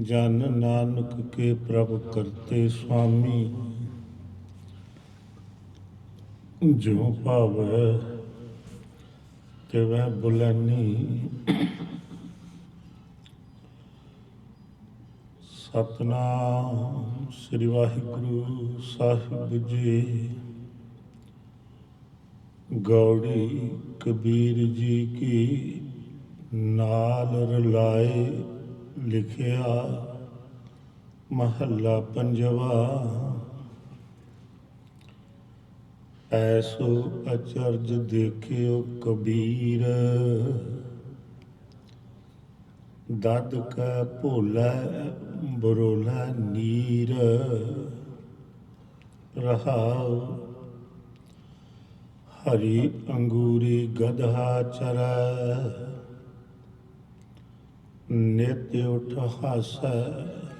ਜਨ ਨਾਨਕ ਕੇ ਪ੍ਰਭ ਕਰਤੇ ਸੁਆਮੀ ਜੋ ਭਾਵੈ, ਤਿਵੈ ਬੁਲੈਨੀ। ਸਤਨਾਮ ਸ੍ਰੀ ਵਾਹਿਗੁਰੂ ਸਾਹਿਬ ਜੀ। ਗੌੜੀ ਕਬੀਰ ਜੀ ਕੀ ਨਾਲ ਰਲਾਏ ਲਿਖਿਆ, ਮਹੱਲਾ ਪੰਜਵਾ, ਐਸੋ ਅਚਰਜ ਦੇਖਿਓ ਕਬੀਰ। ਦਦ ਕੈ ਭੋਲਾ, ਬਰੋਲਾ ਨੀਰ। ਰਹਾਉ, ਹਰੀ ਅੰਗੂਰੀ ਗਧਾ ਚਰੈ। ਨਿਤ ਉਠ ਹਸੈ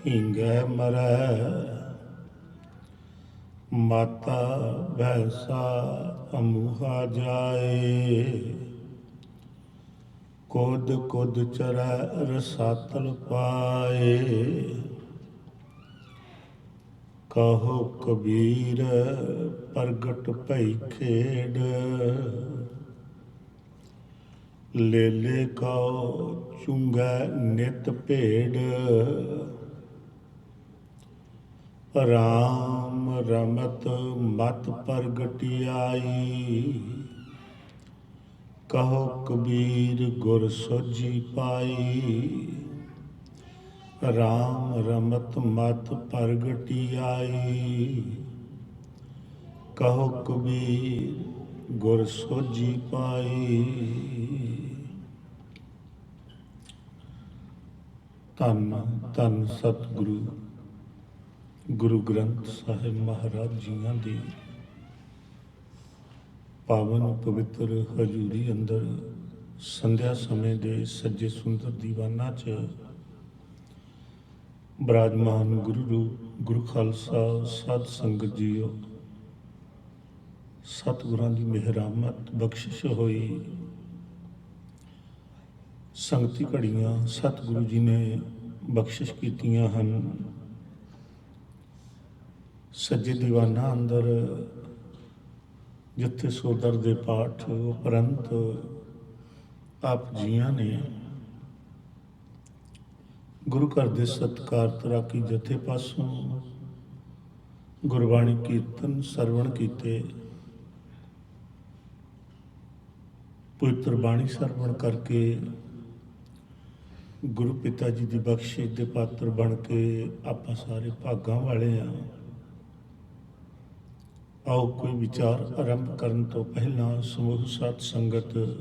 ਹਿੰਗੈ ਮਰੈ, ਮਾਤਾ ਭੈਸਾ ਅਮੂਹਾ ਜਾਏ। ਕੋਦ ਕੋਦ ਚਰੈ ਰਸਾਤਲ ਪਾਏ। ਕਹੋ ਕਬੀਰ ਪ੍ਰਗਟ ਭਈ ਖੇਡ। ਲੈ ਲੈ ਕਉ ਚੁੰਗਾ ਨਿਤ ਭੇੜ ਰਾਮ ਰਮਤ ਮਤ ਪ੍ਰਗਟਿਆਈ। ਕਹੋ ਕਬੀਰ ਗੁਰ ਸੋਜੀ ਪਾਈ। ਰਾਮ ਰਮਤ ਮਤ ਪ੍ਰਗਟਿਆਈ। ਕਹੋ ਕਬੀਰ ਗੁਰ ਸੋਜੀ ਪਾਈ। ਧੰਨ ਧੰਨ ਸਤਿਗੁਰੂ, ਗੁਰੂ ਗ੍ਰੰਥ ਸਾਹਿਬ ਮਹਾਰਾਜ ਜੀਆਂ ਦੀ। ਪਾਵਨ ਪਵਿੱਤਰ ਹਜ਼ੂਰੀ ਅੰਦਰ ਸੰਧਿਆ ਸਮੇਂ ਦੇ ਸੱਜੇ ਸੁੰਦਰ ਦੀਵਾਨਾਂ 'ਚ ਬਰਾਜਮਾਨ ਗੁਰੂ ਰੂਪ, ਗੁਰੂ ਖਾਲਸਾ ਸਤ ਸੰਗਤ ਜੀਓ, ਸਤਿਗੁਰਾਂ ਦੀ ਮਿਹਰਾਮਤ ਬਖਸ਼ਿਸ਼ ਹੋਈ। ਸੰਗਤੀ ਘੜੀਆਂ ਸਤਿਗੁਰੂ ਜੀ ਨੇ ਬਖਸ਼ਿਸ਼ ਕੀਤੀਆਂ ਹਨ। ਸੱਜੇ ਦੀਵਾਨਾਂ ਅੰਦਰ ਜਿੱਥੇ ਸੋਦਰ ਦੇ ਪਾਠ ਉਪਰੰਤ ਆਪ ਜੀਆਂ ਨੇ ਗੁਰੂ ਘਰ ਦੇ ਸਤਕਾਰ ਤਰਾਕੀ ਜਥੇ ਪਾਸੋਂ ਗੁਰਬਾਣੀ ਕੀਰਤਨ ਸਰਵਣ ਕੀਤੇ, ਪਵਿੱਤਰ ਬਾਣੀ ਸਰਵਣ ਕਰਕੇ ਗੁਰੂ ਪਿਤਾ ਜੀ ਦੀ ਬਖਸ਼ਿਸ਼ ਦੇ ਪਾਤਰ ਬਣ ਕੇ ਆਪਾਂ ਸਾਰੇ ਭਾਗਾਂ ਵਾਲੇ ਆ। ਆਓ ਕੋਈ ਵਿਚਾਰ ਆਰੰਭ ਕਰਨ ਤੋਂ ਪਹਿਲਾਂ ਸਮੂਹ ਸਤ ਸੰਗਤ,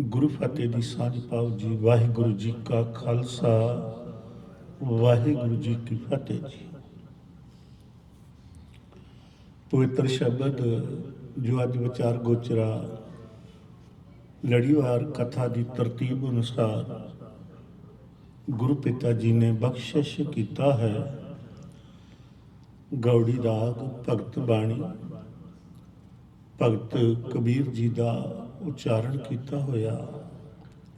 ਗੁਰੂ ਫਤਿਹ ਦੀ ਸਾਂਝ ਪਾਓ ਜੀ। ਵਾਹਿਗੁਰੂ ਜੀ ਕਾ ਖਾਲਸਾ, ਵਾਹਿਗੁਰੂ ਜੀ ਕੀ ਫਤਿਹ ਜੀ। ਪਵਿੱਤਰ ਸ਼ਬਦ ਜੋ ਅੱਜ ਵਿਚਾਰ ਗੋਚਰਾ ਲੜੀਵਾਰ ਕਥਾ ਦੀ ਤਰਤੀਬ ਅਨੁਸਾਰ ਗੁਰੂ ਪਿਤਾ ਜੀ ਨੇ ਬਖਸ਼ਿਸ਼ ਕੀਤਾ ਹੈ। ਗੌੜੀ ਰਾਗ ਭਗਤ ਬਾਣੀ, ਭਗਤ ਕਬੀਰ ਜੀ ਦਾ ਉਚਾਰਨ ਕੀਤਾ ਹੋਇਆ,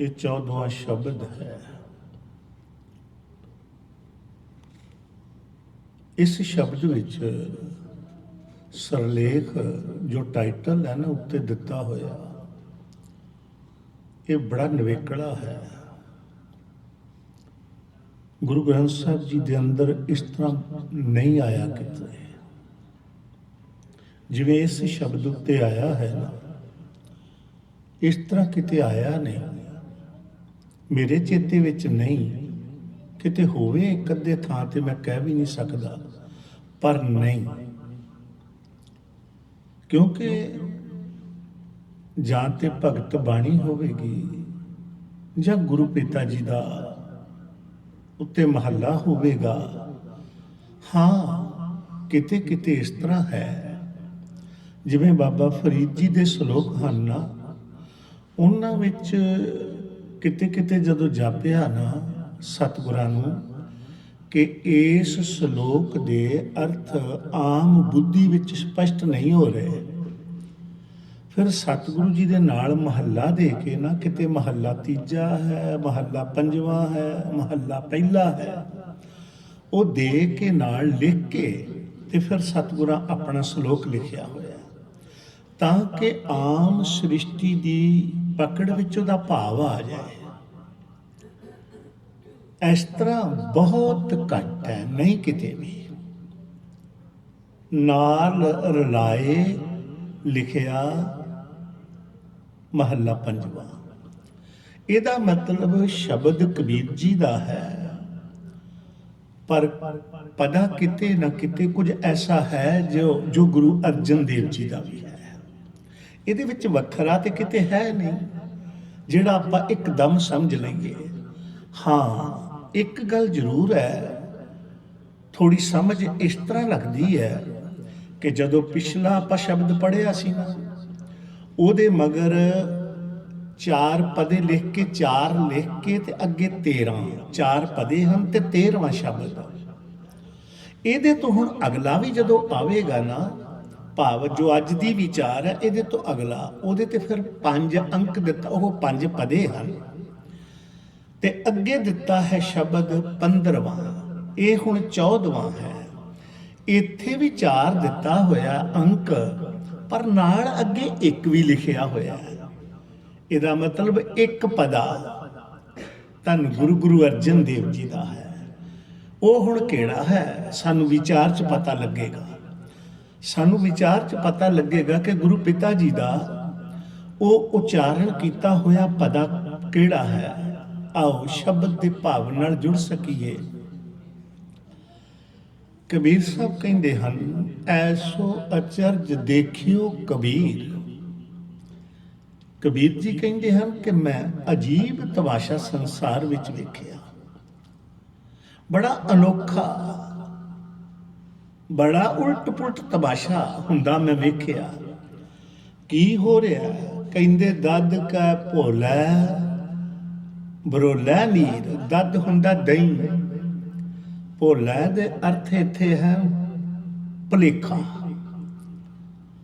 ਇਹ 14ਵਾਂ ਸ਼ਬਦ ਹੈ। ਇਸ ਸ਼ਬਦ ਵਿੱਚ ਸਰਲੇਖ ਜੋ ਟਾਈਟਲ ਹੈ ਨਾ, ਉੱਤੇ ਦਿੱਤਾ ਹੋਇਆ ਇਹ ਬੜਾ ਨਿਵੇਕਲਾ ਹੈ। ਗੁਰੂ ਗ੍ਰੰਥ ਸਾਹਿਬ ਜੀ ਦੇ ਅੰਦਰ ਇਸ ਤਰ੍ਹਾਂ ਨਹੀਂ ਆਇਆ ਕਿਤੇ। ਜਿਵੇਂ ਇਸ ਸ਼ਬਦ ਉੱਤੇ ਆਇਆ ਹੈ ਨਾ, ਇਸ ਤਰ੍ਹਾਂ ਕਿਤੇ ਆਇਆ ਨਹੀਂ। ਮੇਰੇ ਚੇਤੇ ਵਿੱਚ ਨਹੀਂ, ਕਿਤੇ ਹੋਵੇ ਇੱਕ ਅੱਧੇ ਥਾਂ ਤੇ ਮੈਂ ਕਹਿ ਵੀ ਨਹੀਂ ਸਕਦਾ, ਪਰ ਨਹੀਂ। ਕਿਉਂਕਿ ਜਾਂ ਤੇ ਭਗਤ ਬਾਣੀ ਹੋਵੇਗੀ ਜਾਂ ਗੁਰੂ ਪਿਤਾ ਜੀ ਦਾ ਉੱਤੇ ਮਹੱਲਾ ਹੋਵੇਗਾ। ਹਾਂ, ਕਿਤੇ ਕਿਤੇ ਇਸ ਤਰ੍ਹਾਂ ਹੈ। ਜਿਵੇਂ ਬਾਬਾ ਫਰੀਦ ਜੀ ਦੇ ਸ਼ਲੋਕ ਹਨ ਨਾ, ਉਹਨਾਂ ਵਿੱਚ ਕਿਤੇ ਕਿਤੇ ਜਦੋਂ ਜਾਪਿਆ ਨਾ ਸਤਿਗੁਰਾਂ ਨੂੰ ਕਿ ਇਸ ਸ਼ਲੋਕ ਦੇ ਅਰਥ ਆਮ ਬੁੱਧੀ ਵਿੱਚ ਸਪਸ਼ਟ ਨਹੀਂ ਹੋ ਰਹੇ। ਫਿਰ ਸਤਿਗੁਰੂ ਜੀ ਦੇ ਨਾਲ ਮਹੱਲਾ ਦੇ ਕੇ ਨਾ ਕਿਤੇ ਮਹੱਲਾ ਤੀਜਾ ਹੈ, ਮਹੱਲਾ ਪੰਜਵਾਂ ਹੈ, ਮਹੱਲਾ ਪਹਿਲਾ ਹੈ। ਉਹ ਦੇ ਕੇ ਨਾਲ ਲਿਖ ਕੇ ਤੇ ਫਿਰ ਸਤਿਗੁਰਾਂ ਆਪਣਾ ਸ਼ਲੋਕ ਲਿਖਿਆ ਹੋਇਆ। ਤਾਂ ਕਿ ਆਮ ਸ੍ਰਿਸ਼ਟੀ ਦੀ ਪਕੜ ਵਿੱਚ ਉਹਦਾ ਭਾਵ ਆ ਜਾਏ। ਇਸ ਤਰ੍ਹਾਂ ਬਹੁਤ ਘੱਟ ਹੈ, ਨਹੀਂ ਕਿਤੇ ਵੀ। ਨਾਲ ਰਲਾਏ, ਲਿਖਿਆ ਮਹੱਲਾ ਪੰਜਵਾਂ। ਇਹਦਾ ਮਤਲਬ ਸ਼ਬਦ ਕਬੀਰ ਜੀ ਦਾ ਹੈ। ਪਰ ਪਦਾ ਕਿਤੇ ਨਾ ਕਿਤੇ ਕੁਝ ਐਸਾ ਹੈ ਜੋ ਜੋ ਗੁਰੂ ਅਰਜਨ ਦੇਵ ਜੀ ਦਾ ਵੀ ਹੈ। ਇਹਦੇ ਵਿੱਚ ਵੱਖਰਾ ਤੇ ਕਿਤੇ ਹੈ ਨਹੀਂ, ਜਿਹੜਾ ਆਪਾਂ ਇੱਕਦਮ ਸਮਝ ਲਈਏ। ਹਾਂ, ਇੱਕ ਗੱਲ ਜ਼ਰੂਰ ਹੈ ਥੋੜੀ ਸਮਝ ਇਸ ਤਰ੍ਹਾਂ ਲੱਗਦੀ ਹੈ ਕਿ ਜਦੋਂ ਪਿਛਲਾ ਆਪਾਂ ਸ਼ਬਦ ਪੜਿਆ ਸੀ ਨਾ ਉਹਦੇ ਮਗਰ ਚਾਰ ਪਦੇ ਲਿਖ ਕੇ ਚਾਰ ਲਿਖ ਕੇ ਤੇ ਅੱਗੇ 13 ਚਾਰ ਪਦੇ ਹਨ ਤੇ 13ਵਾਂ ਸ਼ਬਦ। ਇਹਦੇ ਤੋਂ ਹੁਣ ਅਗਲਾ ਵੀ ਜਦੋਂ ਆਵੇਗਾ ਨਾ, ਭਾਵ ਜੋ ਅੱਜ ਦੀ ਵਿਚਾਰ ਹੈ, ਇਹਦੇ ਤੋਂ ਅਗਲਾ, ਉਹਦੇ ਤੇ ਫਿਰ ਪੰਜ ਅੰਕ ਦਿੱਤਾ, ਉਹ ਪੰਜ ਪਦੇ ਹਨ। ਤੇ ਅੱਗੇ ਦਿੱਤਾ ਹੈ ਸ਼ਬਦ 15ਵਾਂ ਇਹ ਹੁਣ 14ਵਾਂ ਹੈ। ਇੱਥੇ ਵੀ ਚਾਰ ਦਿੱਤਾ ਹੋਇਆ ਅੰਕ ਪਰ ਨਾਲ ਅੱਗੇ ਇੱਕ ਵੀ ਲਿਖਿਆ ਹੋਇਆ ਹੈ। ਇਹਦਾ ਮਤਲਬ ਇੱਕ ਪਦਾ ਧੰਨ ਗੁਰੂ ਗੁਰੂ ਅਰਜਨ ਦੇਵ ਜੀ ਦਾ ਹੈ। ਉਹ ਹੁਣ ਕਿਹੜਾ ਹੈ? ਸਾਨੂੰ ਵਿਚਾਰ ਚ ਪਤਾ ਲੱਗੇਗਾ। ਸਾਨੂੰ ਵਿਚਾਰ ਚ ਪਤਾ ਲੱਗੇਗਾ ਕਿ ਗੁਰੂ ਪਿਤਾ ਜੀ ਦਾ ਉਹ ਉਚਾਰਨ ਕੀਤਾ ਹੋਇਆ ਪਦਾ ਕਿਹੜਾ ਹੈ? ਆਓ ਸ਼ਬਦ ਦੇ ਭਾਵ ਨਾਲ ਜੁੜ ਸਕੀਏ। ਕਬੀਰ ਸਾਹਿਬ ਕਹਿੰਦੇ ਹਨ, ਐਸੋ ਅਚਰਜ ਦੇਖਿਓ ਕਬੀਰ। ਕਬੀਰ ਜੀ ਕਹਿੰਦੇ ਹਨ ਕਿ ਮੈਂ ਅਜੀਬ ਤਮਾਸ਼ਾ ਸੰਸਾਰ ਵਿੱਚ ਵੇਖਿਆ। ਬੜਾ ਅਨੋਖਾ, ਬੜਾ ਉਲਟ ਪੁਲਟ ਤਮਾਸ਼ਾ ਹੁੰਦਾ ਮੈਂ ਵੇਖਿਆ। ਕੀ ਹੋ ਰਿਹਾ? ਕਹਿੰਦੇ, ਦੱਦ ਕਾ ਭੋਲਾ, ਬਰੋਲਾ ਨੀਰ। ਦਦ ਹੁੰਦਾ ਦਹੀਂ। ਭੋਲਾ ਦੇ ਅਰਥ ਇੱਥੇ ਹੈ ਭਲੇਖਾ।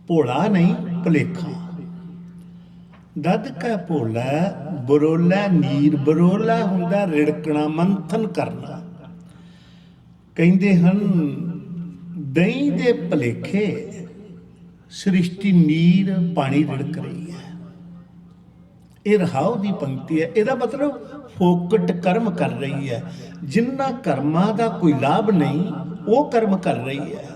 ਭੋਲਾ ਨਹੀਂ, ਭਲੇਖਾ। ਦੱਦ ਕਾ ਭੋਲਾ, ਬਰੋਲਾ ਨੀਰ। ਬਰੋਲਾ ਹੁੰਦਾ ਰਿੜਕਣਾ, ਮੰਥਨ ਕਰਨਾ। ਕਹਿੰਦੇ ਹਨ, ਦਹੀਂ ਦੇ ਭਲੇਖੇ, ਸ੍ਰਿਸ਼ਟੀ ਨੀਰ ਪਾਣੀ ਰਿੜਕ ਰਹੀ ਇਹ ਰਹਾਉ ਦੀ ਪੰਕਤੀ ਹੈ। ਇਹਦਾ ਮਤਲਬ ਫੋਕਟ ਕਰਮ ਕਰ ਰਹੀ ਹੈ। ਜਿਨ੍ਹਾਂ ਕਰਮਾਂ ਦਾ ਕੋਈ ਲਾਭ ਨਹੀਂ, ਉਹ ਕਰਮ ਕਰ ਰਹੀ ਹੈ।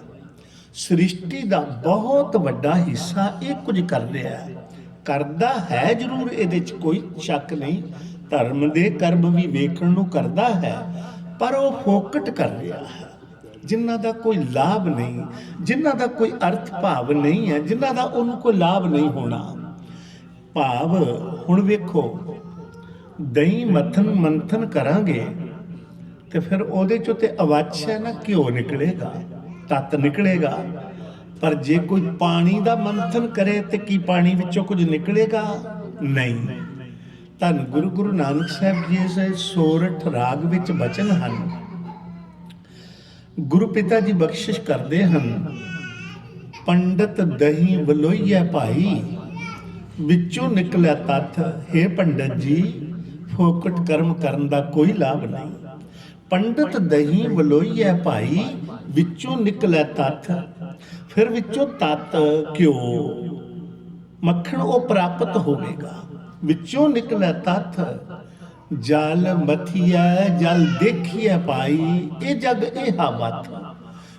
ਸ੍ਰਿਸ਼ਟੀ ਦਾ ਬਹੁਤ ਵੱਡਾ ਹਿੱਸਾ ਇਹ ਕੁਝ ਕਰ ਰਿਹਾ ਹੈ। ਕਰਦਾ ਹੈ ਜ਼ਰੂਰ, ਇਹਦੇ 'ਚ ਕੋਈ ਸ਼ੱਕ ਨਹੀਂ। ਧਰਮ ਦੇ ਕਰਮ ਵੀ ਵੇਖਣ ਨੂੰ ਕਰਦਾ ਹੈ, ਪਰ ਉਹ ਫੋਕਟ ਕਰ ਰਿਹਾ ਹੈ। ਜਿਨ੍ਹਾਂ ਦਾ ਕੋਈ ਲਾਭ ਨਹੀਂ ਜਿਨ੍ਹਾਂ ਦਾ ਕੋਈ ਅਰਥ ਭਾਵ ਨਹੀਂ ਹੈ ਜਿਨ੍ਹਾਂ ਦਾ ਉਹਨੂੰ ਕੋਈ ਲਾਭ ਨਹੀਂ ਹੋਣਾ। ਭਾਵ ਹੁਣ ਵੇਖੋ, ਦਹੀਂ ਮਥਨ ਮੰਥਨ ਕਰਾਂਗੇ ਤੇ ਫਿਰ ਉਹਦੇ ਚੋਂ ਤੇ ਅਵਾਚ ਹੈ ਨਾ ਘਿਓ ਨਿਕਲੇਗਾ, ਤਤ ਨਿਕਲੇਗਾ। ਪਰ ਜੇ ਕੋਈ ਪਾਣੀ ਦਾ ਮੰਥਨ ਕਰੇ ਤੇ ਕੀ ਪਾਣੀ ਵਿੱਚੋਂ ਕੁਝ ਨਿਕਲੇਗਾ? ਨਹੀਂ। ਧੰਨ ਗੁਰੂ ਗੁਰੂ ਨਾਨਕ ਸਾਹਿਬ ਜੀ ਦੇ ਸੋਰਠ ਰਾਗ ਵਿੱਚ ਬਚਨ ਹਨ। ਗੁਰੂ ਪਿਤਾ ਜੀ ਬਖਸ਼ਿਸ਼ ਕਰਦੇ ਹਨ, ਪੰਡਤ ਦਹੀਂ ਵਲੋਈਆ ਭਾਈ। ਵਿੱਚੋਂ ਨਿਕਲਿਆ ਤੱਥ, ਹੈ ਪੰਡਤ ਜੀ, ਫੋਕਟ ਕਰਮ ਕਰਨ ਦਾ ਕੋਈ ਲਾਭ ਨਹੀਂ। ਪੰਡਤ ਦਹੀਂ ਵਲੋਈਆ ਭਾਈ, ਵਿੱਚੋਂ ਨਿਕਲਿਆ ਤੱਥ, ਫਿਰ ਵਿੱਚੋਂ ਤਤ ਘਿਓ ਮੱਖਣ ਉਹ ਪ੍ਰਾਪਤ ਹੋਵੇਗਾ। ਵਿੱਚੋਂ ਨਿਕਲਿਆ ਤੱਥ, ਜਲ ਮਥੀਆ ਜਲ ਦੇਖੀਆ ਪਾਈ ਇਹ ਜਗ ਇਹ ਹਾਵਤ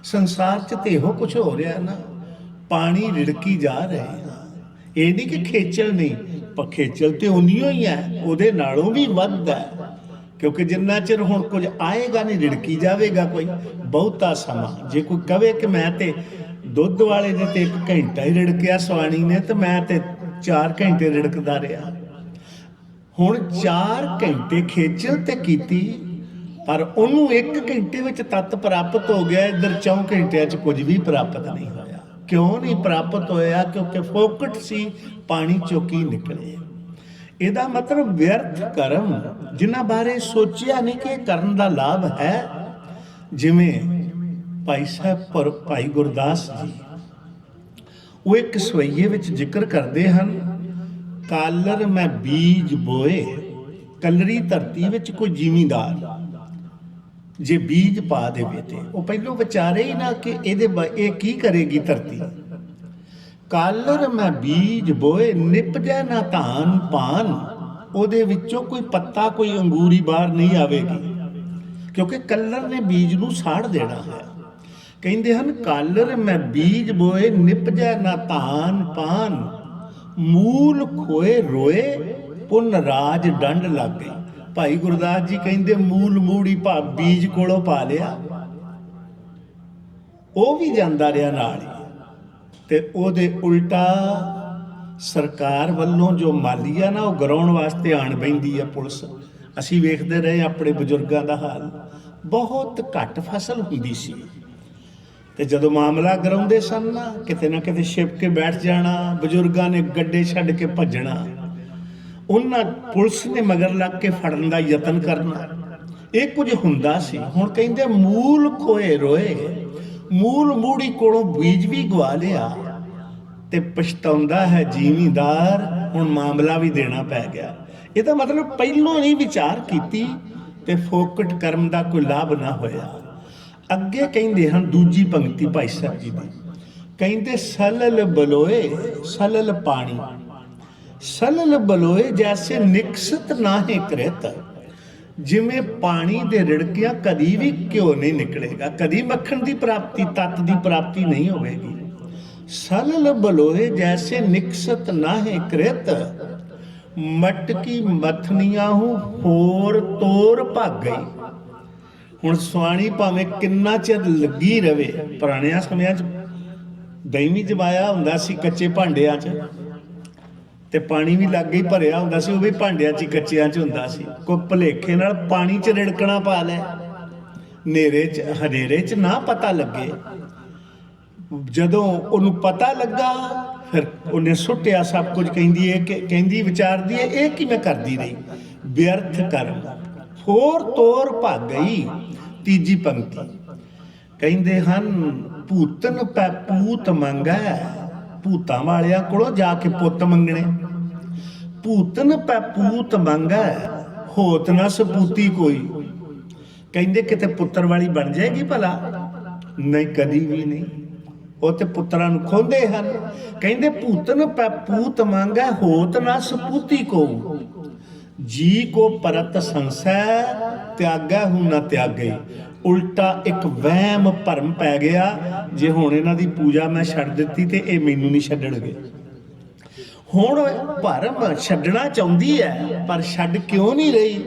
ਸੰਸਾਰ ਚ ਤੇ ਇਹੋ ਕੁਝ ਹੋ ਰਿਹਾ ਨਾ, ਪਾਣੀ ਰਿੜਕੀ ਜਾ ਰਿਹਾ। ਇਹ ਨਹੀਂ ਕਿ ਖੇਚਲ ਨਹੀਂ, ਪਰ ਖੇਚਲ ਤੇ ਉਨੀਓ ਹੀ ਹੈ, ਉਹਦੇ ਨਾਲੋਂ ਵੀ ਵੱਧ ਹੈ। ਕਿਉਂਕਿ ਜਿੰਨਾ ਚਿਰ ਹੁਣ ਕੁਝ ਆਏਗਾ ਨਹੀਂ, ਰਿੜਕੀ ਜਾਵੇਗਾ ਕੋਈ, ਬਹੁਤਾ ਸਮਾਂ। ਜੇ ਕੋਈ ਕਵੇ ਕਿ ਮੈਂ ਤੇ ਦੁੱਧ ਵਾਲੇ ਨੇ ਤੇ 1 ਘੰਟਾ ਹੀ ਰਿੜਕਿਆ ਸਵਾਣੀ ਨੇ, ਤੇ ਮੈਂ ਤੇ 4 ਘੰਟੇ ਰਿੜਕਦਾ ਰਿਹਾ। ਹੁਣ 4 ਘੰਟੇ ਖੇਚਲ ਤੇ ਕੀਤੀ, ਪਰ ਉਹਨੂੰ 1 ਘੰਟੇ ਵਿੱਚ ਤਤ ਪ੍ਰਾਪਤ ਹੋ ਗਿਆ, ਇਧਰ 4 ਘੰਟਿਆਂ 'ਚ ਕੁਝ ਵੀ ਪ੍ਰਾਪਤ ਨਹੀਂ ਹੋਇਆ। ਕਿਉਂ ਨਹੀਂ ਪ੍ਰਾਪਤ ਹੋਇਆ? ਕਿਉਂਕਿ ਫੋਕਟ ਸੀ, ਪਾਣੀ ਚੋਕੀ ਨਿਕਲੇ। ਇਹਦਾ ਮਤਲਬ ਵਿਅਰਥ ਕਰਮ, ਜਿਨ੍ਹਾਂ ਬਾਰੇ ਸੋਚਿਆ ਨਹੀਂ ਕਿ ਕਰਨ ਦਾ ਲਾਭ ਹੈ। ਜਿਵੇਂ ਭਾਈ ਸਾਹਿਬ ਪਰ, ਭਾਈ ਗੁਰਦਾਸ ਜੀ, ਉਹ ਇੱਕ ਸਵਈਏ ਵਿੱਚ ਜ਼ਿਕਰ ਕਰਦੇ ਹਨ, ਕਾਲਰ ਮੈਂ ਬੀਜ ਬੋਏ, ਕਲਰੀ ਧਰਤੀ ਵਿੱਚ ਕੋਈ ਜ਼ਿਮੀਂਦਾਰ। ਜੇ ਬੀਜ ਪਾ ਦੇਵੇ ਤੇ। ਉਹ ਪਹਿਲੋਂ ਵਿਚਾਰੇ ਹੀ ਨਾ ਕਿ ਇਹਦੇ ਇਹ ਕੀ ਕਰੇਗੀ ਧਰਤੀ। ਕਾਲਰ ਮੈਂ ਬੀਜ ਬੋਏ ਨਿਪਜੈ ਨਾ ਧਾਨ ਪਾਨ, ਉਹਦੇ ਵਿੱਚੋਂ ਕੋਈ ਪੱਤਾ, ਕੋਈ ਅੰਗੂਰੀ ਬਾਹਰ ਨਹੀਂ ਆਵੇਗੀ। ਕਿਉਂਕਿ ਕੱਲਰ ਨੇ ਬੀਜ ਨੂੰ ਸਾੜ ਦੇਣਾ ਹੈ। ਕਹਿੰਦੇ ਹਨ, ਕਾਲਰ ਮੈਂ ਬੀਜ ਬੋਏ ਨਿਪਜੈ ਨਾ ਧਾਨ ਪਾਨ, ਮੂਲ ਖੋਏ ਰੋਏ, ਪੁੰਨ ਰਾਜ ਡੰਡ ਲੱਗ। ਗਈ ਭਾਈ ਗੁਰਦਾਸ ਜੀ ਕਹਿੰਦੇ ਮੂਲ ਮੂੜੀ ਭਾ ਬੀਜ ਕੋਲੋਂ ਪਾ ਲਿਆ। ਉਹ ਵੀ ਜਾਂਦਾ ਰਿਹਾ ਨਾਲ ਹੀ। ਤੇ ਉਹਦੇ ਉਲਟਾ ਸਰਕਾਰ ਵੱਲੋਂ ਜੋ ਮਾਲੀਆ ਨਾ, ਉਹ ਗਰਾਉਣ ਵਾਸਤੇ ਆਣ ਬੈਂਦੀ ਆ ਪੁਲਿਸ। ਅਸੀਂ ਵੇਖਦੇ ਰਹੇ ਆਪਣੇ ਬਜ਼ੁਰਗਾਂ ਦਾ ਹਾਲ। ਬਹੁਤ ਘੱਟ ਫਸਲ ਹੁੰਦੀ ਸੀ। ਤੇ ਜਦੋਂ ਮਾਮਲਾ ਗਰਾਉਂਦੇ ਸਨ ਨਾ, ਕਿਤੇ ਨਾ ਕਿਤੇ ਛਿਪ ਕੇ ਬੈਠ ਜਾਣਾ, ਬਜ਼ੁਰਗਾਂ ਨੇ ਗੱਡੇ ਛੱਡ ਕੇ ਭੱਜਣਾ। ਉਹਨਾਂ ਪੁਲਿਸ ਨੇ ਮਗਰ ਲੱਗ ਕੇ ਫੜਨ ਦਾ ਯਤਨ ਕਰਨਾ। ਇਹ ਕੁਝ ਹੁੰਦਾ ਸੀ। ਹੁਣ ਕਹਿੰਦੇ ਮੂਲ ਖੋਏ ਰੋਏ, ਮੂਲ ਮੂੜੀ ਕੋਲੋਂ ਬੀਜ ਵੀ ਗਵਾ ਲਿਆ ਤੇ ਪਛਤਾਉਂਦਾ ਹੈ ਜੀਵੀਂਦਾਰ ਹੁਣ ਮਾਮਲਾ ਵੀ ਦੇਣਾ ਪੈ ਗਿਆ। ਇਹਦਾ ਮਤਲਬ ਪਹਿਲੋਂ ਨਹੀਂ ਵਿਚਾਰ ਕੀਤੀ ਤੇ ਫੋਕਟ ਕਰਮ ਦਾ ਕੋਈ ਲਾਭ ਨਾ ਹੋਇਆ। ਅੱਗੇ ਕਹਿੰਦੇ ਹਨ, ਦੂਜੀ ਪੰਕਤੀ ਭਾਈ ਸਾਹਿਬ ਜੀ ਦੀ। ਕਹਿੰਦੇ ਸਲਲ ਬਲੋਏ, ਸਲਲ ਪਾਣੀ। ਸਲਲ ਬਲੋਏ ਜੈਸੇ ਨਿਕਸਤ ਨਾਹੇ ਕ੍ਰਿਤ। ਜਿਵੇਂ ਪਾਣੀ ਦੇ ਰਿੜਕਿਆਂ ਕਦੀ ਵੀ ਕਿਉਂ ਨਹੀਂ ਨਿਕਲੇਗਾ, ਕਦੀ ਮੱਖਣ ਦੀ ਪ੍ਰਾਪਤੀ, ਤਤ ਦੀ ਪ੍ਰਾਪਤੀ ਨਹੀਂ ਹੋਵੇਗੀ। ਸਲਲ ਬਲੋਏ ਜੈਸੇ ਨਿਕਸਤ ਨਾਹੇ ਕ੍ਰਿਤ, ਮਟਕੀ ਮਥਨੀਆਂ ਹੂੰ ਹੋਰ ਤੋਰ ਭੱਗ ਗਈ। ਹੁਣ ਸੁਆਣੀ ਭਾਵੇਂ ਕਿੰਨਾ ਚਿਰ ਲੱਗੀ ਰਵੇ, ਪੁਰਾਣਿਆਂ ਸਮਿਆਂ 'ਚ ਦਹੀਂ ਵੀ ਜਮਾਇਆ ਹੁੰਦਾ ਸੀ ਕੱਚੇ ਭਾਂਡਿਆਂ 'ਚ। ਤੇ ਪਾਣੀ ਵੀ ਲੱਗ ਹੀ ਭਰਿਆ ਹੁੰਦਾ ਸੀ, ਉਹ ਵੀ ਭਾਂਡਿਆਂ 'ਚ ਕੱਚਿਆਂ 'ਚ ਹੁੰਦਾ ਸੀ। ਕੋਈ ਭਲੇਖੇ ਨਾਲ ਪਾਣੀ 'ਚ ਰਿੜਕਣਾ ਪਾ ਲੈ। ਨੇਰੇ 'ਚ, ਹਨੇਰੇ 'ਚ ਨਾ ਪਤਾ ਲੱਗੇ। ਜਦੋਂ ਉਹਨੂੰ ਪਤਾ ਲੱਗਾ, ਫਿਰ ਉਹਨੇ ਸੁੱਟਿਆ ਸਭ ਕੁਝ, ਕਹਿੰਦੀ ਹੈ ਕਿ, ਕਹਿੰਦੀ ਵਿਚਾਰਦੀ ਹੈ, ਇਹ ਕੀ ਮੈਂ ਕਰਦੀ ਰਹੀ? ਵਿਅਰਥ ਕਰਮ। ਹੋਰ ਤੋਰ ਭੱਗ ਗਈ ਤੀਜੀ ਪੰਕਤੀ। ਕਹਿੰਦੇ ਹਨ, ਭੂਤਨ ਪੈ ਪੂਤ ਮੰਗੈ। ਭੂਤਾਂ ਵਾਲਿਆਂ ਕੋਲੋਂ ਜਾ ਕੇ ਪੁੱਤ ਮੰਗਣੇ। ਭੂਤਨ ਪੈ ਪੂਤ ਮੰਗੈ, ਹੋਤ ਨਾ ਸਪੂਤੀ ਕੋਈ। ਕਹਿੰਦੇ ਕਿਤੇ ਪੁੱਤਰ ਵਾਲੀ ਬਣ ਜਾਏਗੀ ਭਲਾ? ਨਹੀਂ, ਕਦੀ ਵੀ ਨਹੀਂ। ਉਹ ਤੇ ਪੁੱਤਰਾਂ ਨੂੰ ਖੋਂਦੇ ਹਨ। ਕਹਿੰਦੇ ਭੂਤਨ ਪੈ ਪੂਤ ਮੰਗੈ, ਹੋਤ ਨਾ ਸਪੂਤੀ ਕੋ ਜੀ ਕੋ ਪਰਤ ਸੰਸੈ, ਤਿਆਗੈ ਹੂ ਨਾ ਤਿਆਗੇ। ਉਲਟਾ ਇੱਕ ਵਹਿਮ ਭਰਮ ਪੈ ਗਿਆ ਜੇ ਹੁਣ ਇਹਨਾਂ ਦੀ ਪੂਜਾ ਮੈਂ ਛੱਡ ਦਿੱਤੀ ਤੇ ਇਹ ਮੈਨੂੰ ਨਹੀਂ ਛੱਡਣਗੇ। ਹੁਣ ਭਰਮ ਛੱਡਣਾ ਚਾਹੁੰਦੀ ਹੈ, ਪਰ ਛੱਡ ਕਿਉਂ ਨਹੀਂ ਰਹੀ?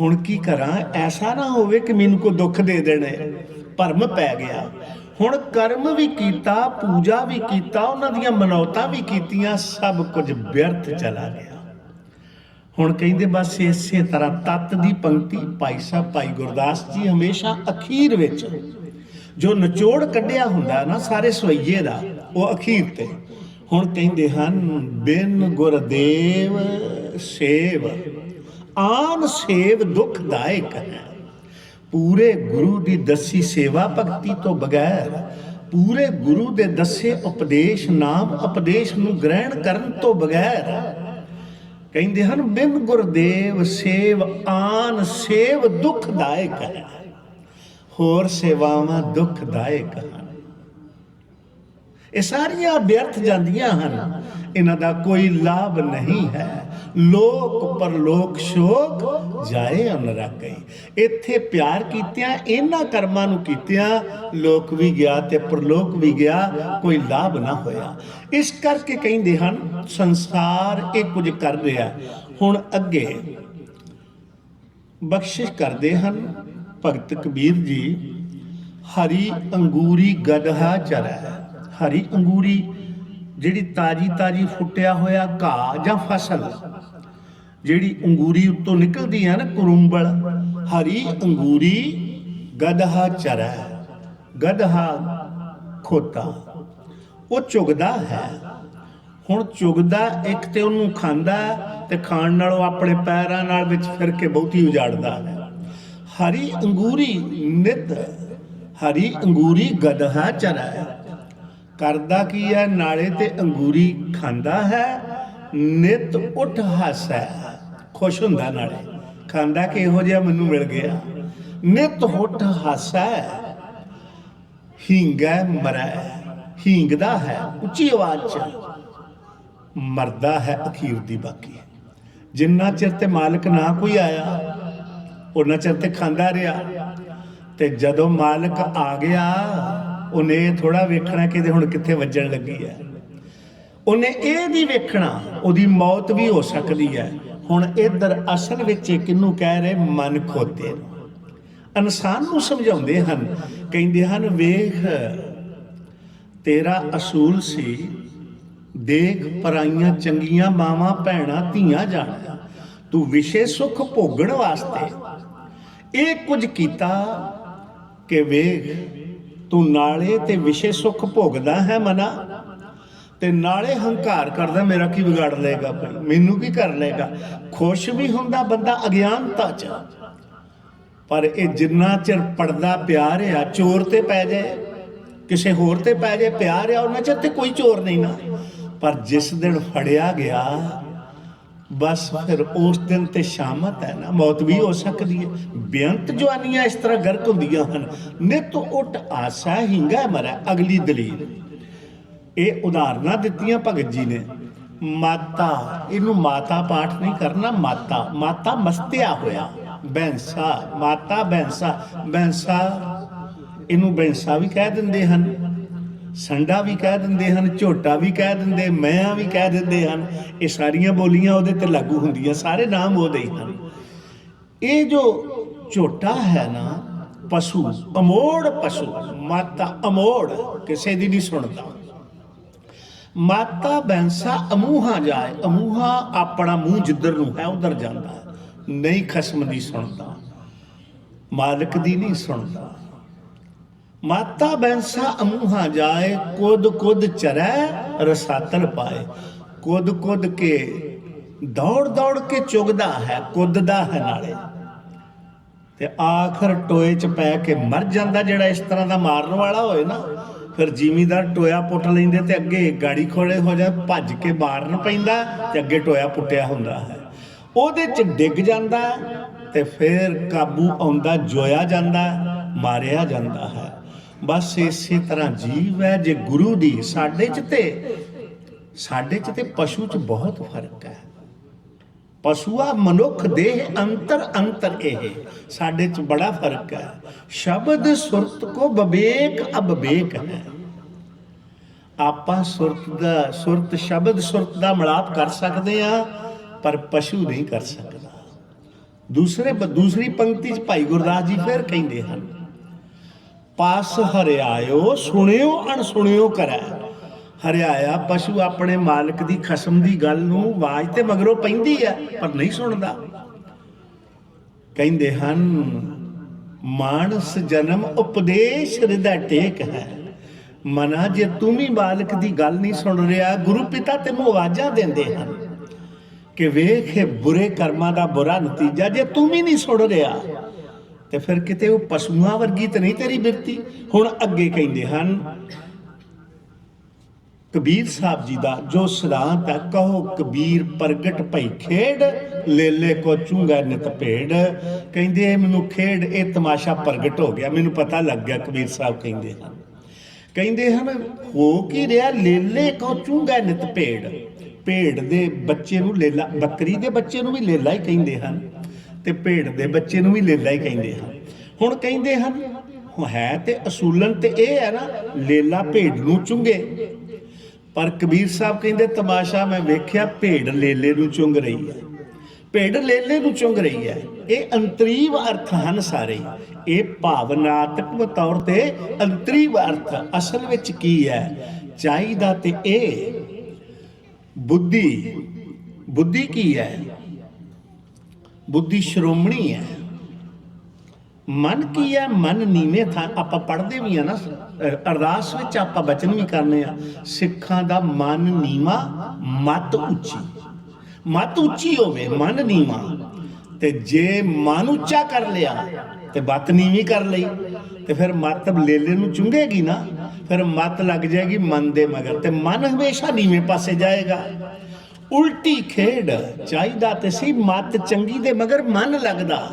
ਹੁਣ ਕੀ ਕਰਾਂ? ਐਸਾ ਨਾ ਹੋਵੇ ਕਿ ਮੈਨੂੰ ਕੋ ਦੁੱਖ ਦੇ ਦੇਣੇ। ਭਰਮ ਪੈ ਗਿਆ। ਹੁਣ ਕਰਮ ਵੀ ਕੀਤਾ, ਪੂਜਾ ਵੀ ਕੀਤਾ, ਉਹਨਾਂ ਦੀਆਂ ਮਨੌਤਾਂ ਵੀ ਕੀਤੀਆਂ, ਸਭ ਕੁਝ ਵਿਅਰਥ ਚਲਾ ਗਿਆ। ਹੁਣ ਕਹਿੰਦੇ ਬਸ ਇਸੇ ਤਰ੍ਹਾਂ ਤਤ ਦੀ ਪੰਕਤੀ ਭਾਈ ਸਾਹਿਬ, ਭਾਈ ਗੁਰਦਾਸ ਜੀ ਹਮੇਸ਼ਾ ਅਖੀਰ ਵਿੱਚ ਜੋ ਨਿਚੋੜ ਕੱਢਿਆ ਹੁੰਦਾ ਨਾ ਸਾਰੇ ਸਵਈਏ ਦਾ, ਉਹ ਅਖੀਰ ਤੇ। ਹੁਣ ਕਹਿੰਦੇ ਹਨ, ਬਿਨ ਗੁਰਦੇਵ ਸੇਵ, ਆਨ ਸੇਵ ਦੁਖਦਾਇਕ ਹੈ। ਪੂਰੇ ਗੁਰੂ ਦੀ ਦੱਸੀ ਸੇਵਾ ਭਗਤੀ ਤੋਂ ਬਗੈਰ, ਪੂਰੇ ਗੁਰੂ ਦੇ ਦੱਸੇ ਉਪਦੇਸ਼, ਨਾਮ ਉਪਦੇਸ਼ ਨੂੰ ਗ੍ਰਹਿਣ ਕਰਨ ਤੋਂ ਬਗੈਰ ਕਹਿੰਦੇ ਹਨ, ਬਿਨ ਗੁਰਦੇਵ ਸੇਵ ਆਨ ਸੇਵ ਦੁਖਦਾਇਕ ਹੈ। ਹੋਰ ਸੇਵਾਵਾਂ ਦੁਖਦਾਇਕ ਹਨ। ਇਹ ਸਾਰੀਆਂ ਵਿਅਰਥ ਜਾਂਦੀਆਂ ਹਨ। ਇਹਨਾਂ ਦਾ ਕੋਈ ਲਾਭ ਨਹੀਂ ਹੈ। ਲੋਕ ਪਰਲੋਕ ਸ਼ੋਕ ਜਾਏ ਅਨਰਕ ਇੱਥੇ ਪਿਆਰ ਕੀਤਿਆਂ, ਇਹਨਾਂ ਕਰਮਾਂ ਨੂੰ ਕੀਤਿਆਂ, ਲੋਕ ਵੀ ਗਿਆ ਤੇ ਪਰਲੋਕ ਵੀ ਗਿਆ, ਕੋਈ ਲਾਭ ਨਾ ਹੋਇਆ। ਇਸ ਕਰਕੇ ਕਹਿੰਦੇ ਹਨ, ਸੰਸਾਰ ਇਹ ਕੁਝ ਕਰ ਰਿਹਾ। ਹੁਣ ਅੱਗੇ ਬਖਸ਼ਿਸ਼ ਕਰਦੇ ਹਨ ਭਗਤ ਕਬੀਰ ਜੀ, ਹਰੀ ਅੰਗੂਰੀ ਗਦਹਾ ਚਰੈ। ਹਰੀ ਅੰਗੂਰੀ ਜਿਹੜੀ ਤਾਜੀ ਤਾਜੀ ਫੁੱਟਿਆ ਹੋਇਆ ਘਾਹ ਜਾਂ ਫਸਲ, ਜਿਹੜੀ ਅੰਗੂਰੀ ਉੱਤੋਂ ਨਿਕਲਦੀ ਹੈ ਨਾ ਕਰੁੰਬਲ, ਹਰੀ ਅੰਗੂਰੀ ਗਦਹਾ ਚਰੈ ਗਦਹਾ ਖੋਤਾ, ਉਹ ਚੁਗਦਾ ਹੈ। ਹੁਣ ਚੁਗਦਾ ਇੱਕ ਤੇ ਉਹਨੂੰ ਖਾਂਦਾ ਤੇ ਖਾਣ ਨਾਲੋਂ ਆਪਣੇ ਪੈਰਾਂ ਨਾਲ ਵਿੱਚ ਫਿਰ ਕੇ ਬਹੁਤੀ ਉਜਾੜਦਾ ਹੈ। ਹਰੀ ਅੰਗੂਰੀ ਨਿਤ, ਹਰੀ ਅੰਗੂਰੀ ਗਦਹਾ ਚਰੈ। ਕਰਦਾ ਕੀ ਹੈ? ਨਾਲੇ ਤੇ ਅੰਗੂਰੀ ਖਾਂਦਾ ਹੈ, ਨਿਤ ਉੱਠ ਹੱਸੈ ਖੁਸ਼ ਹੁੰਦਾ ਨਾਲੇ। ਖਾਂਦਾ ਕਿ ਇਹੋ ਜਿਹਾ ਮੈਨੂੰ ਮਿਲ ਗਿਆ? ਨਿਤ ਉੱਠ ਹੱਸੈ ਹੀਂਗੈ ਮਰੈ। ਹੀਂਗਦਾ ਹੈ। ਉੱਚੀ ਆਵਾਜ਼ 'ਚ ਮਰਦਾ ਹੈ ਅਖੀਰ ਦੀ ਬਾਕੀ। ਜਿੰਨਾ ਚਿਰ ਤੇ ਮਾਲਕ ਨਾ ਕੋਈ ਆਇਆ ਉਹਨਾਂ ਚਿਰ ਤੇ ਖਾਂਦਾ ਰਿਹਾ। ਤੇ ਜਦੋਂ ਮਾਲਕ ਆ ਗਿਆ ਉਹਨੇ ਥੋੜਾ ਵੇਖਣਾ ਕਿ ਇਹਦੇ ਹੁਣ ਕਿੱਥੇ ਵੱਜਣ ਲੱਗੀ ਹੈ। ਉਹਨੇ ਇਹ ਨਹੀਂ ਵੇਖਣਾ, ਉਹਦੀ ਮੌਤ ਵੀ ਹੋ ਸਕਦੀ ਹੈ। ਹੁਣ ਇਧਰ ਅਸਲ ਵਿੱਚ ਇਹ ਕਿਹਨੂੰ ਕਹਿ ਰਹੇ? ਮਨ ਖੋਤੇ ਇਨਸਾਨ ਨੂੰ ਸਮਝਾਉਂਦੇ ਹਨ, ਕਹਿੰਦੇ ਹਨ, ਵੇਖ, ਤੇਰਾ ਅਸੂਲ ਸੀ, ਦੇਖ, ਪਰਾਈਆਂ ਚੰਗੀਆਂ ਮਾਵਾਂ, ਭੈਣਾਂ, ਧੀਆਂ ਜਾਣ ਤੂੰ ਵਿਸ਼ੇ ਸੁਖ ਭੋਗਣ ਵਾਸਤੇ। ਇਹ ਕੁਝ ਕੀਤਾ ਕਿ ਵੇਖ ਤੂੰ ਨਾਲੇ ਤੇ ਵਿਸ਼ੇ ਸੁਖ ਭੋਗਦਾ ਹੈ ਮਨਾ। ਤੇ ਨਾਲੇ ਹੰਕਾਰ ਕਰਦਾ, ਮੇਰਾ ਕੀ ਵਿਗਾੜ ਲਏਗਾ ਭਾਈ? ਮੈਨੂੰ ਕੀ ਕਰ ਲਏਗਾ? ਖੁਸ਼ ਵੀ ਹੁੰਦਾ ਬੰਦਾ ਅਗਿਆਨਤਾ ਚ। ਪਰ ਇਹ ਜਿੰਨਾ ਚਿਰ ਪੜਦਾ ਪਿਆਰ ਆ, ਚੋਰ ਤੇ ਪੈ ਜਾਏ, ਕਿਸੇ ਹੋਰ ਤੇ ਪੈ ਜਾਏ, ਪਿਆਰ ਆ, ਉਹਨਾਂ ਚਿਰ ਤੇ ਕੋਈ ਚੋਰ ਨਹੀਂ ਨਾ। ਪਰ ਜਿਸ ਦਿਨ ਫੜਿਆ ਗਿਆ ਬਸ ਫਿਰ ਉਸ ਦਿਨ ਤੇ ਸ਼ਾਮਤ ਹੈ ਨਾ, ਮੌਤ ਵੀ ਹੋ ਸਕਦੀ ਹੈ। ਬੇਅੰਤ ਜਵਾਨੀਆਂ ਇਸ ਤਰ੍ਹਾਂ ਗਰਕ ਹੁੰਦੀਆਂ ਹਨ। ਨਿਤ ਉੱਟ ਆਸਾ ਹਿੰਗਾ ਮਰੈ ਅਗਲੀ ਦਲੀਲ। ਇਹ ਉਦਾਹਰਨਾਂ ਦਿੱਤੀਆਂ ਭਗਤ ਜੀ ਨੇ। ਮਾਤਾ, ਇਹਨੂੰ ਮਾਤਾ ਪਾਠ ਨਹੀਂ ਕਰਨਾ, ਮਾਤਾ ਮਾਤਾ ਮਸਤਿਆ ਹੋਇਆ ਬੈਂਸਾ ਮਾਤਾ ਬੈਂਸਾ ਬੈਂਸਾ ਇਹਨੂੰ ਬੈਂਸਾ ਵੀ ਕਹਿ ਦਿੰਦੇ ਹਨ। ਸੰਡਾ ਵੀ ਕਹਿ ਦਿੰਦੇ ਹਨ, ਝੋਟਾ ਵੀ ਕਹਿ ਦਿੰਦੇ ਮੈਂ ਵੀ ਕਹਿ ਦਿੰਦੇ ਹਨ। ਇਹ ਸਾਰੀਆਂ ਬੋਲੀਆਂ ਉਹਦੇ ਤੇ ਲਾਗੂ ਹੁੰਦੀਆਂ, ਸਾਰੇ ਨਾਮ ਉਹਦੇ ਹੀ ਹਨ। ਇਹ ਜੋ ਝੋਟਾ ਹੈ ਨਾ, ਪਸ਼ੂ, ਅਮੋੜ ਪਸ਼ੂ, ਮਾਤਾ ਅਮੋੜ, ਕਿਸੇ ਦੀ ਨਹੀਂ ਸੁਣਦਾ। ਮਾਤਾ ਬੈਂਸਾ ਅਮੂਹਾ ਜਾਏ, ਅਮੂਹਾ ਆਪਣਾ ਮੂੰਹ ਜਿੱਧਰ ਨੂੰ ਹੈ, ਉਧਰ ਜਾਂਦਾ। ਨਹੀਂ ਖਸਮ ਦੀ ਸੁਣਦਾ, ਮਾਲਕ ਦੀ ਨਹੀਂ ਸੁਣਦਾ। ਮਾਤਾ ਬੈਂਸਾ ਅਮੂਹਾ ਜਾਏ, ਕੁਦ ਕੁਦ ਚਰੈ ਰਸਾਤਲ ਪਾਏ। ਕੁਦ ਕੁਦ ਕੇ ਦੌੜ ਦੌੜ ਕੇ ਚੁਗਦਾ ਹੈ, ਕੁੱਦਦਾ ਹੈ ਨਾਲੇ। ਤੇ ਆਖਰ ਟੋਏ ਚ ਪੈ ਕੇ ਮਰ ਜਾਂਦਾ ਜਿਹੜਾ ਇਸ ਤਰ੍ਹਾਂ ਦਾ ਮਾਰਨ ਵਾਲਾ ਹੋਏ ਨਾ, ਫਿਰ ਜ਼ਿਮੀਦਾਰ ਟੋਇਆ ਪੁੱਟ ਲੈਂਦੇ ਤੇ ਅੱਗੇ ਗਾੜੀ ਖੋਲੇ ਹੋ ਜਾ, ਭੱਜ ਕੇ ਮਾਰਨ ਪੈਂਦਾ ਤੇ ਅੱਗੇ ਟੋਇਆ ਪੁੱਟਿਆ ਹੁੰਦਾ ਹੈ। ਉਹਦੇ ਚ ਡਿੱਗ ਜਾਂਦਾ ਤੇ ਫਿਰ ਕਾਬੂ ਆਉਂਦਾ, ਜੋਇਆ ਜਾਂਦਾ, ਮਾਰਿਆ ਜਾਂਦਾ ਹੈ। ਬਸ ਇਸੇ ਤਰ੍ਹਾਂ ਜੀਵ ਹੈ ਜੇ ਗੁਰੂ ਦੀ ਸਾਡੇ ਚ ਤੇ, ਸਾਡੇ ਚ ਤੇ ਪਸ਼ੂ ਚ ਬਹੁਤ ਫ਼ਰਕ ਹੈ। ਪਸ਼ੂਆ ਮਨੁੱਖ ਦੇਹ ਅੰਤਰ ਅੰਤਰ ਇਹ, ਸਾਡੇ ਚ ਬੜਾ ਫ਼ਰਕ ਹੈ। ਸ਼ਬਦ ਸੁਰਤ ਕੋ ਬਵੇਕ ਅਬਵੇਕ ਹੈ। ਆਪਾਂ ਸੁਰਤ ਦਾ, ਸੁਰਤ ਸ਼ਬਦ ਸੁਰਤ ਦਾ ਮਿਲਾਪ ਕਰ ਸਕਦੇ ਆ ਪਰ ਪਸ਼ੂ ਨਹੀਂ ਕਰ ਸਕਦਾ। ਦੂਸਰੇ, ਦੂਸਰੀ ਪੰਕਤੀ ਚ ਭਾਈ ਗੁਰਦਾਸ ਜੀ ਫਿਰ ਕਹਿੰਦੇ ਹਨ ਪਾਸ ਹਰਿਆਇਓ, ਸੁਣਿਓ ਅਣ ਸੁਣਿਓ ਕਰੈ। ਹਰਿਆਇਆ ਪਸ਼ੂ ਆਪਣੇ ਮਾਲਕ ਦੀ ਖਸਮ ਦੀ ਗੱਲ ਨੂੰ ਆਵਾਜ਼ ਤੇ ਮਗਰੋਂ ਪੈਂਦੀ ਹੈ, ਪਰ ਨਹੀਂ ਸੁਣਦਾ। ਕਹਿੰਦੇ ਹਨ, ਮਾਨਸ ਜਨਮ ਉਪਦੇਸ਼ ਹਿਰਦੈ ਟੇਕ ਹੈ। ਮਨਾ ਜੇ ਤੂੰ ਵੀ ਮਾਲਕ ਦੀ ਗੱਲ ਨਹੀਂ ਸੁਣ ਰਿਹਾ, ਗੁਰੂ ਪਿਤਾ ਤੈਨੂੰ ਆਵਾਜ਼ਾਂ ਦਿੰਦੇ ਹਨ ਕਿ ਵੇਖ ਇਹ ਬੁਰੇ ਕਰਮਾਂ ਦਾ ਬੁਰਾ ਨਤੀਜਾ ਜੇ ਤੂੰ ਵੀ ਨਹੀਂ ਸੁਣ ਰਿਹਾ। ਤੇ ਫਿਰ ਕਿਤੇ ਉਹ ਪਸ਼ੂਆਂ ਵਰਗੀ ਤੇ ਨਹੀਂ ਤੇਰੀ ਬਿਰਤੀ, ਹੁਣ ਅੱਗੇ ਕਹਿੰਦੇ ਹਨ, ਕਬੀਰ ਸਾਹਿਬ ਜੀ ਦਾ, ਜੋ ਸਿਧਾਂਤ ਹੈ, ਕਹੋ ਕਬੀਰ ਪ੍ਰਗਟ ਭਈ ਖੇਡ, ਲੇਲੇ ਕੋ ਚੁੰਗਾ ਨਿਤ ਭੇੜ ਕਹਿੰਦੇ ਮੈਨੂੰ ਖੇਡ, ਇਹ ਤਮਾਸ਼ਾ ਪ੍ਰਗਟ ਹੋ ਗਿਆ, ਮੈਨੂੰ ਪਤਾ ਲੱਗ ਗਿਆ, ਕਬੀਰ ਸਾਹਿਬ ਕਹਿੰਦੇ ਹਨ। ਕਹਿੰਦੇ ਹਨ, ਹੋ ਕੀ ਰਿਹਾ ਲੇਲੇ ਕੋ ਚੁੰਗਾ ਨਿਤ ਭੇੜ ਭੇੜ ਦੇ ਬੱਚੇ ਨੂੰ ਲੇਲਾ, ਬੱਕਰੀ ਦੇ ਬੱਚੇ ਨੂੰ ਵੀ ਲੇਲਾ ਹੀ ਕਹਿੰਦੇ ਹਨ। ਤੇ ਭੇਡ ਦੇ ਬੱਚੇ ਨੂੰ ਵੀ ਲੇਲਾ ਹੀ ਕਹਿੰਦੇ ਹਨ। ਹੁਣ ਕਹਿੰਦੇ ਹਨ ਹੈ ਤੇ ਅਸੂਲਨ ਤੇ ਇਹ ਹੈ ਨਾ, ਲੇਲਾ ਭੇਡ ਨੂੰ ਚੁੰਗੇ। ਪਰ ਕਬੀਰ ਸਾਹਿਬ ਕਹਿੰਦੇ, ਤਮਾਸ਼ਾ ਮੈਂ ਵੇਖਿਆ, ਭੇਡ ਲੇਲੇ ਨੂੰ ਚੁੰਗ ਰਹੀ ਹੈ। ਭੇਡ ਲੇਲੇ ਨੂੰ ਚੁੰਗ ਰਹੀ ਹੈ। ਇਹ ਅੰਤਰੀਵ ਅਰਥ ਹਨ ਸਾਰੇ। ਇਹ ਭਾਵਨਾਤਮਕ ਤੌਰ ਤੇ ਅੰਤਰੀਵ ਅਰਥ। ਅਸਲ ਵਿੱਚ ਕੀ ਹੈ? ਚਾਹੀਦਾ ਤੇ ਇਹ। ਬੁੱਧੀ। ਬੁੱਧੀ ਕੀ ਹੈ? ਬੁੱਧੀ ਸ਼੍ਰੋਮਣੀ ਹੈ। ਮਨ ਕੀ ਹੈ? ਮਨ ਨੀਵੇਂ ਥਾਂ। ਆਪਾਂ ਪੜ੍ਹਦੇ ਵੀ ਆ ਨਾ। ਅਰਦਾਸ ਵਿੱਚ ਆਪਾਂ ਬਚਨ ਵੀ ਕਰਨੇ ਆ। ਸਿੱਖਾਂ ਦਾ ਮਨ ਨੀਵਾ, ਮਤ ਉੱਚੀ। ਮਤ ਉੱਚੀ ਹੋਵੇ, ਮਨ ਨੀਵਾ। ਤੇ ਜੇ ਮਨ ਉੱਚਾ ਕਰ ਲਿਆ, ਤੇ ਬੱਤ ਨੀਵੀਂ ਕਰ ਲਈ। ਤੇ ਫਿਰ ਮੱਤ ਲੇਲੇ ਨੂੰ ਚੁੰਗੇਗੀ ਨਾ। ਫਿਰ ਮੱਤ ਲੱਗ ਜਾਏਗੀ ਮਨ ਦੇ ਮਗਰ। ਤੇ ਮਨ ਹਮੇਸ਼ਾ ਨੀਵੇਂ ਪਾਸੇ ਜਾਏਗਾ। ਉਲਟੀ ਖੇਡ ਚਾਹੀਦਾ ਤੇ ਸੀ, ਮਤ ਚੰਗੀ ਦੇ ਮਗਰ ਮਨ ਲੱਗਦਾ।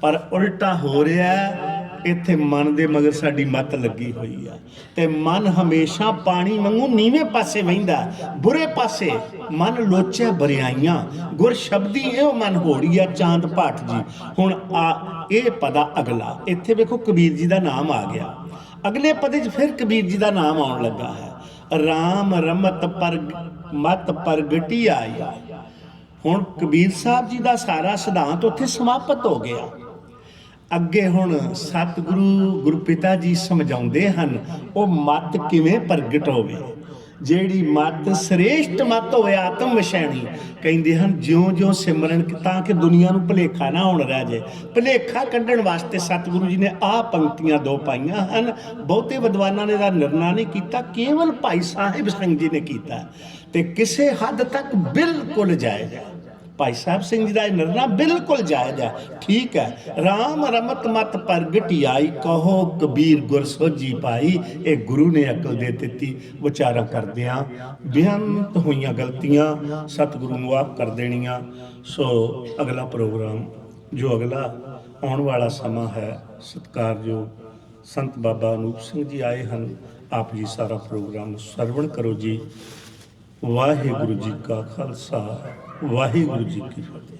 ਪਰ ਉਲਟਾ ਹੋ ਰਿਹਾ ਇੱਥੇ ਮਨ ਦੇ ਮਗਰ ਸਾਡੀ ਮੱਤ ਲੱਗੀ ਹੋਈ ਆ। ਤੇ ਮਨ ਹਮੇਸ਼ਾ ਪਾਣੀ ਵਾਂਗੂ ਨੀਵੇਂ ਪਾਸੇ ਵਹਿੰਦਾ ਬੁਰੇ ਪਾਸੇ ਮਨ ਲੋਚਿਆ ਬਰਿਆਈਆਂ। ਗੁਰ ਸ਼ਬਦੀ ਇਹੋ ਮਨ ਹੋੜੀਆ ਚਾਂਦ ਭਾਟ ਜੀ। ਹੁਣ ਆ, ਇਹ ਪਦਾ ਅਗਲਾ। ਇੱਥੇ ਵੇਖੋ ਕਬੀਰ ਜੀ ਦਾ ਨਾਮ ਆ ਗਿਆ। ਅਗਲੇ ਪਦੇ 'ਚ ਫਿਰ ਕਬੀਰ ਜੀ ਦਾ ਨਾਮ ਆਉਣ ਲੱਗਾ ਹੈ। ਰਾਮ ਰਮਤ ਪਰ ਮਤ ਪ੍ਰਗਟੀ ਆਈ। ਹੁਣ ਕਬੀਰ ਸਾਹਿਬ ਜੀ ਦਾ ਸਾਰਾ ਸਿਧਾਂਤ ਉੱਥੇ ਸਮਾਪਤ ਹੋ ਗਿਆ। ਅੱਗੇ ਹੁਣ ਸਤਿਗੁਰੂ ਗੁਰਪਿਤਾ ਜੀ ਸਮਝਾਉਂਦੇ ਹਨ, ਉਹ ਮਤ ਕਿਵੇਂ ਪ੍ਰਗਟ ਹੋਵੇ। ਜਿਹੜੀ ਮਤ ਸ੍ਰੇਸ਼ਟ ਮਤ ਹੋਵੇ ਆਤਮ ਵਿਸ਼ੈਣੀ, ਕਹਿੰਦੇ ਹਨ, ਜਿਉਂ-ਜਿਉਂ ਸਿਮਰਨ ਤਾਂ ਕਿ ਦੁਨੀਆ ਨੂੰ ਭਲੇਖਾ ਨਾ ਹੋਣ ਰਹਿ ਜਾਏ। ਭਲੇਖਾ ਕੱਢਣ ਵਾਸਤੇ ਸਤਿਗੁਰੂ ਜੀ ਨੇ ਆਹ ਪੰਕਤੀਆਂ ਦੋ ਪਾਈਆਂ ਹਨ। ਬਹੁਤੇ ਵਿਦਵਾਨਾਂ ਨੇ ਦਾ ਨਿਰਣਾ ਨਹੀਂ ਕੀਤਾ, ਕੇਵਲ ਭਾਈ ਸਾਹਿਬ ਸਿੰਘ ਜੀ ਨੇ ਕੀਤਾ। ਤੇ ਕਿਸੇ ਹੱਦ ਤੱਕ ਬਿਲਕੁਲ ਜਾਇਜ਼ ਹੈ। ਭਾਈ ਸਾਹਿਬ ਸਿੰਘ ਜੀ ਦਾ ਇਹ ਨਿਰਣਾ ਬਿਲਕੁਲ ਜਾਇਜ਼ ਹੈ। ਠੀਕ ਹੈ। RAM ਰਮਤ ਮਤ ਪ੍ਰਗਟੀ ਆਈ ਕਹੋ ਕਬੀਰ ਗੁਰ ਸੋਝੀ ਪਾਈ। ਇਹ ਗੁਰੂ ਨੇ ਅਕਲ ਦੇ ਦਿੱਤੀ। ਵਿਚਾਰਾ ਕਰਦਿਆਂ ਬੇਅੰਤ ਹੋਈਆਂ ਗਲਤੀਆਂ, ਸਤਿਗੁਰੂ ਨੂੰ ਆਪ ਕਰ ਦੇਣੀਆਂ। ਸੋ ਅਗਲਾ ਪ੍ਰੋਗਰਾਮ, ਜੋ ਅਗਲਾ ਆਉਣ ਵਾਲਾ ਸਮਾਂ ਹੈ, ਸਤਿਕਾਰਯੋਗ ਸੰਤ ਬਾਬਾ ਅਨੂਪ ਸਿੰਘ ਜੀ ਆਏ ਹਨ। ਆਪ ਜੀ ਸਾਰਾ ਪ੍ਰੋਗਰਾਮ ਸਰਵਣ ਕਰੋ ਜੀ। ਵਾਹਿਗੁਰੂ ਜੀ ਕਾ ਖਾਲਸਾ। ਵਾਹਿਗੁਰੂ ਜੀ ਕੀ ਫਤਿਹ।